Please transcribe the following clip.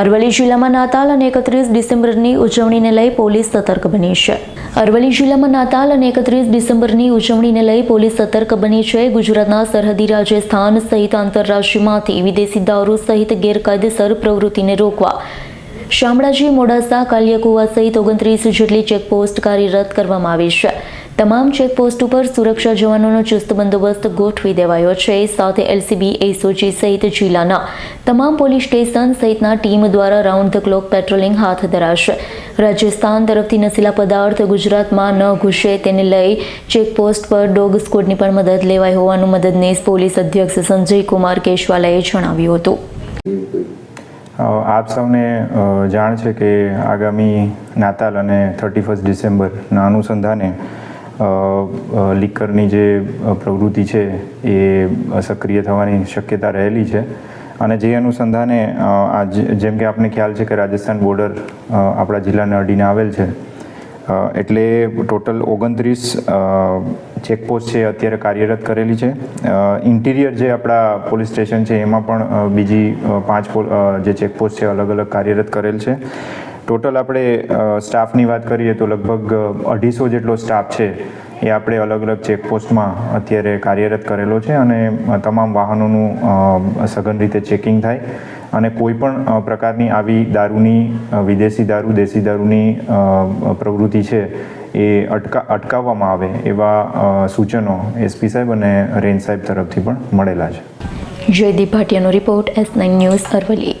અરવલ્લી જિલ્લામાં નાતાલ અને એકત્રીસ ડિસેમ્બરની ઉજવણીને લઈ પોલીસ સતર્ક બની છે. અરવલ્લી જિલ્લામાં નાતાલ અને એકત્રીસ ડિસેમ્બરની ઉજવણીને લઈ પોલીસ સતર્ક બની છે. ગુજરાતના સરહદી રાજસ્થાન સહિત આંતરરાષ્ટ્રીયમાંથી વિદેશી દારૂ સહિત ગેરકાયદેસર પ્રવૃત્તિને રોકવા શામળાજી મોડાસા, કાલિયાકુવા સહિત ઓગણત્રીસ જેટલી ચેકપોસ્ટ કાર્યરત કરવામાં આવી છે. તમામ ચેકપોસ્ટ ઉપર સુરક્ષા જવાનોનો ચુસ્ત બંદોબસ્ત ગોઠવી દેવાયો છે. સાથે એલસીબી એસઓજી સહિત જિલ્લાના તમામ પોલીસ સ્ટેશન સહિતના ટીમ દ્વારા રાઉન્ડ ધ ક્લોક પેટ્રોલિંગ હાથ ધરાશે. રાજસ્થાન તરફથી નશીલા પદાર્થ ગુજરાતમાં ન ઘૂસે તેને લઈ ચેકપોસ્ટ પર ડોગ સ્કોડની પણ મદદ લેવાઈ હોવાનું મદદનીશ પોલીસ અધ્યક્ષ સંજય કુમાર કેશવાલાએ જણાવ્યું હતું. આપ સૌને જાણ છે કે આગામી નાતાલ અને થર્ટી ફર્સ્ટ ડિસેમ્બરના અનુસંધાને લિકરની જે પ્રવૃત્તિ છે એ સક્રિય થવાની શક્યતા રહેલી છે. અને જે અનુસંધાને આજ, જેમ કે આપને ખ્યાલ છે કે રાજસ્થાન બોર્ડર આપણા જિલ્લાને અડીને આવેલ છે. એટલે ટોટલ ઓગણત્રીસ ચેકપોસ્ટ છે અત્યારે કાર્યરત કરેલી છે. ઇન્ટિરિયર જે આપણા પોલીસ સ્ટેશન છે એમાં પણ બીજી પાંચ જે ચેકપોસ્ટ છે અલગ અલગ કાર્યરત કરેલ છે. ટોટલ આપણે સ્ટાફની વાત કરીએ તો લગભગ અઢીસો જેટલો સ્ટાફ છે એ આપણે અલગ અલગ ચેકપોસ્ટમાં અત્યારે કાર્યરત કરેલો છે અને તમામ વાહનોનું સઘન રીતે ચેકિંગ થાય અને કોઈ પણ પ્રકારની આવી દારૂની વિદેશી દારૂ, દેશી દારૂની પ્રવૃત્તિ છે એ અટકા, અટકાવવામાં આવે એવા સૂચનો એસપી સાહેબ અને રેન્જ સાહેબ તરફથી પણ મળેલા છે. Jaydeep ભાટિયાનો report S nine news Aravalli.